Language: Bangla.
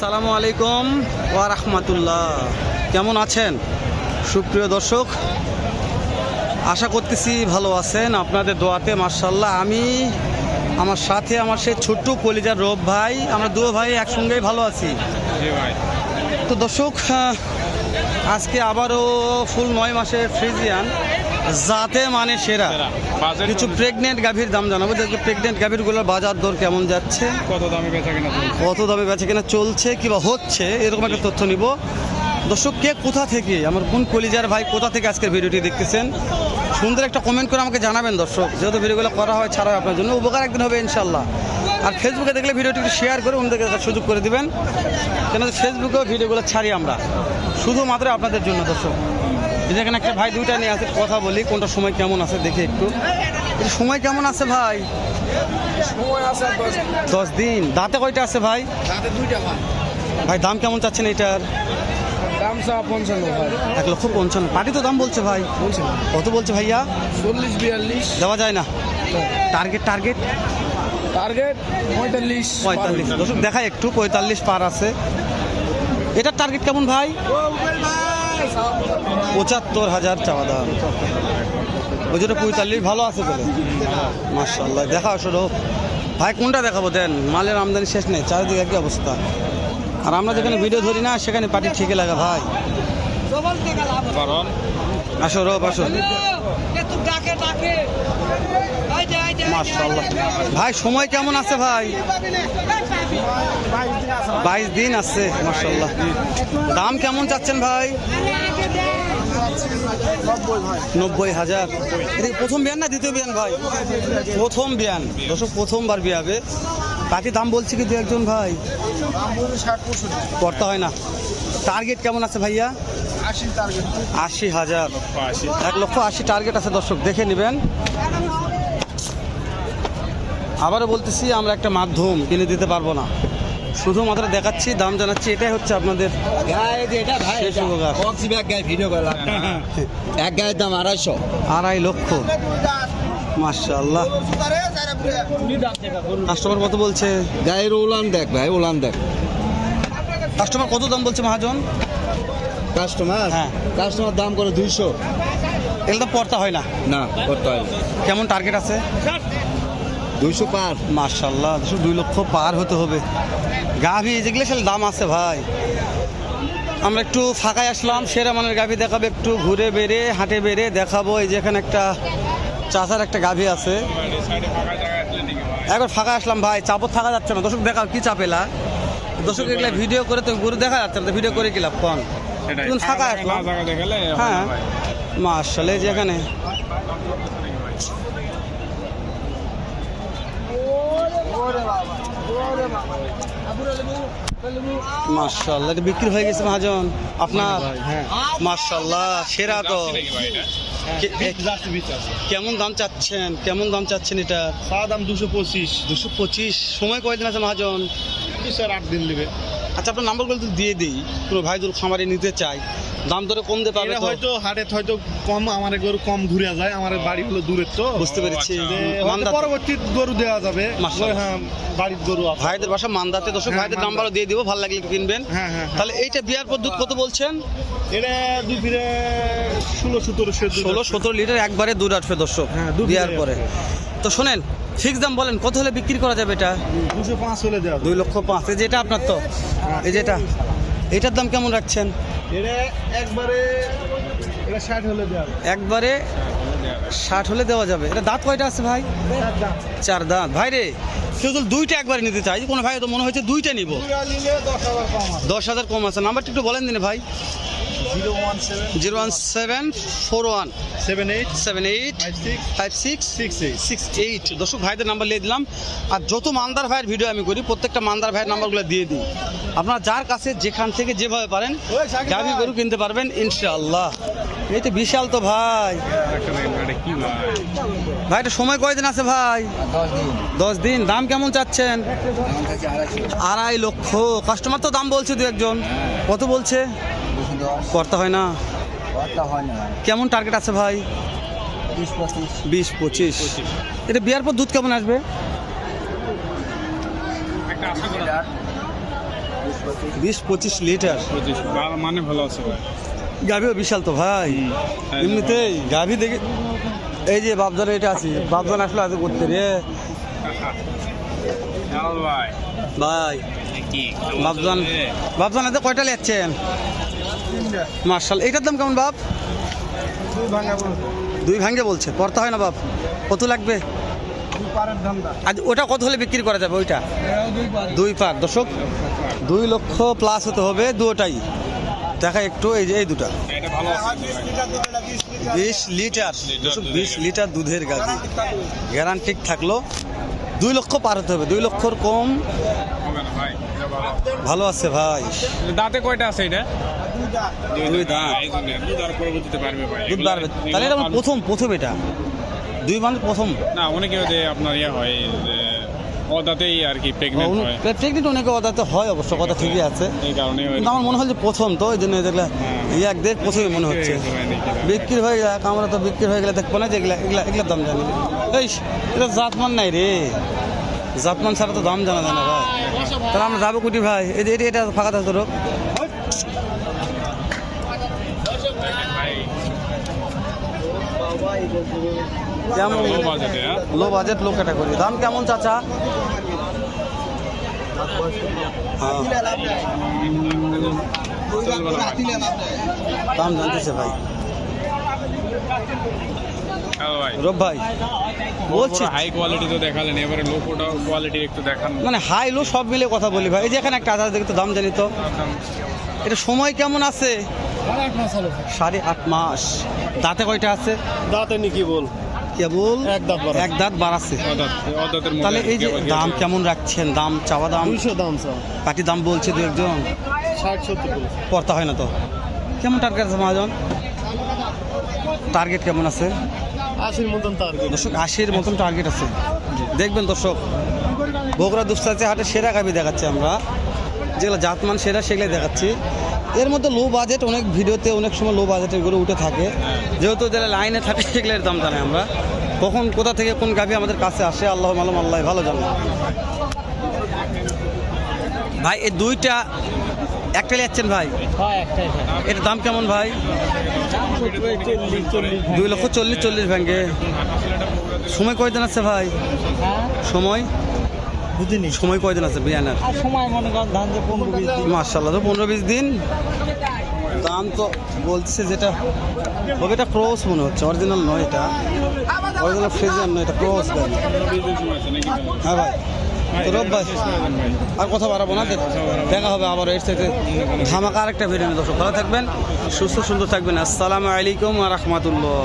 আসসালামু আলাইকুম ওয়া রাহমাতুল্লাহ। কেমন আছেন? সুপ্রিয় দর্শক আশা করতেছি ভালো আছেন। আপনাদের দোয়াতে মার্শাল্লাহ আমি আমার সাথে আমার সেই ছোট্ট কলিজার রব ভাই আমরা দুও ভাই একসঙ্গেই ভালো আছি। তো দর্শক আজকে আবারও ফুল নয় মাসে ফ্রিজিয়ান। যাতে মানে সেরা। কিছু প্রেগনেন্ট গাভীর দাম জানাব। দেখবে প্রেগনেন্ট গাভীরগুলোর বাজার দর কেমন যাচ্ছে? কত দামে বেচা কিনা কত দামে বেচা কেনা চলছে কিংবা হচ্ছে এরকম একটা তথ্য নিব। দর্শক কে কোথা থেকে আমার কোন কলিজার ভাই কোথা থেকে আজকের ভিডিওটি দেখতেছেন সুন্দর একটা কমেন্ট করে আমাকে জানাবেন দর্শক। যেহেতু ভিডিওগুলো করা হয় ছাড়া হয় আপনার জন্য উপকার একদিন হবে ইনশাল্লাহ আর ফেসবুকে দেখলে ভিডিওটি একটু শেয়ার করে অন্যদেরকে দেখার সুযোগ করে দিবেন। কেন ফেসবুকেও ভিডিওগুলো ছাড়ি আমরা। শুধুমাত্র আপনাদের জন্য দর্শক। এই যে এখানে একটা ভাই দুইটা নিয়ে আছে কথা বলি কোনটা সময় কেমন আছে দেখি একটু। সময় কেমন আছে ভাই? দশ দিন। দাঁতে কয়টা আছে ভাই? ভাই। দাম কেমন চাচ্ছেন এটার দাম পঞ্চান্ন ভাই। এক লক্ষ পঞ্চান্ন। পার্টি তো দাম বলছে ভাই। বলছি কত বলছে ভাইয়া? চল্লিশ বিয়াল্লিশ। দেওয়া যায় না। Target target? টার্গেট পঁয়তাল্লিশ। পঁয়তাল্লিশ। দর্শক দেখায় একটু পঁয়তাল্লিশ পার আছে। এটার টার্গেট কেমন ভাই। পঁচাত্তর হাজার চাওয়া দাম। ওই জন্য পঁয়তাল্লিশ ভালো আছে বলে। মার্শাল্লাহ দেখা আসলো ভাই, কোনটা দেখাবো দেন? মালের আমদানি শেষ নেই, চারিদিকে একই অবস্থা। আর আমরা যেখানে ভিডিও ধরি না, সেখানে পার্টি ঠিকই লাগে ভাই। আসো রব আসো। ভাই সময় কেমন আছে ভাই? বাইশ দিন আছে মার্শাল্লাহ দাম কেমন চাচ্ছেন ভাই? নব্বই হাজার। এটা প্রথম বিয়ান না দ্বিতীয় বিয়ান ভাই? প্রথম বিয়ান। দর্শক প্রথমবার বিয়াবে বাকি দাম বলছি কি দু একজন ভাই? করতে হয় না। টার্গেট কেমন আছে ভাইয়া? আশি হাজার। এক লক্ষ আশি টার্গেট আছে দর্শক দেখে নেবেন। আবারও বলতেছি আমরা একটা মাধ্যম কিনে দিতে পারব না। শুধুমাত্র দেখাচ্ছি দাম জানাচ্ছি এটাই হচ্ছে আপনাদের এক গায়ে ভিডিও এক গায়ের দাম আড়াইশো। আড়াই লক্ষ। মার্শাল্লাহ কাস্টমার কত বলছে? গায়ের উলান দেখ ভাই উলান দেখ। কাস্টমার কত দাম বলছে মহাজন? কাস্টমার হ্যাঁ। কাস্টমার দাম করে দুইশো। এগুলো তো পড়তা হয় না? না করতে হয় কেমন টার্গেট আছে? দুইশো পার। মার্শাল্লাহ দুশো দুই লক্ষ পার হতে হবে। গাভি যেগুলো সেগুলো দাম আছে ভাই। আমরা একটু ফাঁকায় আসলাম সেরা মানের গাভি দেখাবো একটু ঘুরে বেড়ে হাঁটে বেড়ে দেখাবো। এই যে এখানে একটা চাষার একটা গাভি আছে। একবার ফাঁকা আসলাম ভাই চাপত থাকা যাচ্ছে না। দর্শক দেখাও কি চাপেলা। দর্শক এগুলা ভিডিও করে তো গরু দেখা যাচ্ছে না তো ভিডিও করে গেলাম কন। এখন ফাঁকা আসলাম হয় হ্যাঁ। মার্শাল যে এখানে। মার্শাল্লাহ বিক্রি হয়ে গেছে মহাজন। আপনার হ্যাঁ মার্শাল্লাহ সেরা তো। আছে কেমন দাম চাচ্ছেন? কেমন দাম চাচ্ছেন এটা? চা দাম দুশো পঁচিশ। দুশো পঁচিশ। সময় কয়দিন আছে মহাজন? স্যার আট দিন দিবে। আচ্ছা আপনার নাম্বারগুলো তো দিয়ে দিই কোনো ভাই যদি খামারে নিতে চাই দাম দরে কম দিয়ে পাবে হয়তো হাটে হয়তো কম আমার গরু কম ঘুরে যায় আমার বাড়ি হলো দূরের তো। বুঝতে পেরেছি। আচ্ছা। পরবর্তী গরু দেওয়া যাবে হ্যাঁ বাড়ির গরু ভাইদের বাসা মান্দাতে দর্শক হ্যাঁ, ভাইদের। নাম্বারও দিয়ে দিব ভালো লাগলে কিনবেন। হ্যাঁ, হ্যাঁ। তাহলে এইটা বিয়ার পদ্ধতি কত বলছেন? এটা দুই ফিরে ষোলো সতেরো ষোলো সতেরো লিটার একবারে দুধ আসবে দর্শক হ্যাঁ, দুধ বিয়ার পরে। তো শোনেন ফিক্স দাম বলেন কত হলে বিক্রি করা যাবে এটা? দুশো পাঁচ হলে দেওয়া দুই লক্ষ পাঁচ এই যেটা আপনার তো এই যেটা এটার দাম কেমন রাখছেন? এটা একবারে এটা ষাট হলে দেওয়া যাবে। একবারে ষাট হলে দেওয়া যাবে। এটা দাঁত কয়টা আছে ভাই? চার দাঁত। ভাই রে কেউ দুইটা একবারে নিতে চাই কোনো ভাই তো মনে হচ্ছে দুইটা নিব। দশ হাজার কম আছে। নাম্বারটা একটু বলেন দিনে ভাই। Zero one seven four one seven eight seven eight five six six eight six eight. দর্শক ভাইদের নাম্বার লিয়ে দিলাম। আর যত মান্দার ভাইয়ের ভিডিও আমি করি প্রত্যেকটা মান্দার ভাইয়ের নাম্বারগুলো দিয়ে দিই। আপনারা যার কাছে যেখান থেকে যেভাবে পারেন গাভি গরু কিনতে পারবেন ইনশাআল্লাহ। এই তো বিশাল তো ভাই। ভাই, এটা ভাই ভাই এটা সময় কয়দিন আছে ভাই? দশ দিন। দাম কেমন চাচ্ছেন? আড়াই লক্ষ। কাস্টমার তো দাম বলছে দু একজন। কত বলছে? করতে হয় না? কেমন টার্গেট আছে ভাই? বিশ পঁচিশ। এটা বিয়ার পর দুধ কেমন আসবে? একটা আশা করা। বিশ পঁচিশ। লিটার? মানে ভালো আছে গাভিও বিশাল তো ভাই। হ্যাঁ, এমনিতেই গাভি দেখে এই যে বাপজান এটা আছে। বাপজান আসলে আছে করতে রে। ভাই। বাপজান বাপজান এতে কয়টা লেচ্ছেন মার্শাল এইটার দাম কেমন বাপ? দুই ভাঙ্গে বলছে। পড়তে হয় না বাপ? কত লাগবে? আজ ওটা কত হলে বিক্রি করা যাবে ওইটা? দুই পার দর্শক দুই লক্ষ প্লাস হতে হবে দুটাই। দেখা একটু এই যে এই দুটা। এটা ভালো আছে বিশ লিটার বিশ লিটার দুধের গাড়ি গ্যারান্টি থাকল দুই লক্ষ পার হতে হবে দুই লক্ষর কম। হবে না ভাই এটা ভালো ভালো আছে ভাই। দাঁতে কয়টা আছে এটা? তাহলে এটা প্রথম প্রথম এটা দুই মানে প্রথম না অনেকে আপনার ইয়ে হয় অদাতে হয় অবশ্য কথা ঠিকই আছে এই আমার মনে হয় যে প্রথম তো ওই জন্য হ্যাঁ। এক প্রথমই মনে হচ্ছে বিক্রি হয়ে? যাক আমরা তো বিক্রি হয়ে গেলে দেখব না যে এগুলা এগুলা এগুলার দাম জানি এই এটা নাই রে জাতমান ছাড়া তো দাম জানা যায় না ভাই তাহলে যাব কুটি ভাই এই যে এটা ফাঁকা থাকে কেমন Low budget এ, হ্যাঁ? লো বাজেট লো ক্যাটাগরি দাম কেমন চাচা। দাম জানতেছে ভাই। ভাই। রব ভাই বলছি। হাই কোয়ালিটি তো দেখালেন এবারে লো কোয়ালিটি একটু দেখান। মানে হাই লো সব মিলে কথা বলি ভাই। এই যে এখানে একটা আধার দেখে তো দাম জানি তো। এটা সময় কেমন আছে? সাড়ে আট মাস দাঁতে কয়টা আছে? দাঁতে নি কি বল। কেবল এক দাঁত এক দাঁত বাড়াচ্ছে। তাহলে এই যে দাম কেমন রাখছেন? দাম চাওয়া দাম? দুইশো দাম স্যার। পাটি দাম বলছে দু একজন। ষাট সত্তর। পড়তে হয় না তো? কেমন টার্গেট আছে মহাজন? টার্গেট কেমন আছে? আশির মতন তার দর্শক আশির মতন টার্গেট আছে। দেখবেন দর্শক বগুড়া দুপসাচে হাটে সেরা গাবি দেখাচ্ছি আমরা। যেগুলো জাতমান সেরা সেগুলো দেখাচ্ছি। এর মধ্যে লো বাজেট অনেক ভিডিওতে অনেক সময় লো বাজেটের গরু উঠে থাকে। যেহেতু যারা লাইনে থাকে সেগুলোর দাম জানাই আমরা। কখন কোথা থেকে কোন গাভি আমাদের কাছে আসে আল্লাহ মালুম আল্লাহ ভালো জানো। ভাই এই দুইটা একটা যাচ্ছেন ভাই? এটার দাম কেমন ভাই? দুই লক্ষ চল্লিশ চল্লিশ ব্যাংকে সময় কয়দিন আছে ভাই? সময়? বুঝিনি। সময় কয়দিন আছে বিয়ানার? সময় মনে করেন ধান যে পনেরো বিশ দিন। মার্শাল্লাহ তো পনেরো বিশ দিন। দাম তো বলছে যেটা হবে এটা ক্রস মনে হচ্ছে অরিজিনাল নয় এটা। অরিজিনাল ফ্রিজিয়ান নয় এটা ক্রস গাড়ি হ্যাঁ ভাই তো আর কথা বাড়াবো না দেখা হবে আবার এর থেকে ধামাকা আরেকটা ভিডিও দর্শক ভালো থাকবেন সুস্থ সুন্দর থাকবেন। আসসালামু আলাইকুম রহমতুল্লাহ।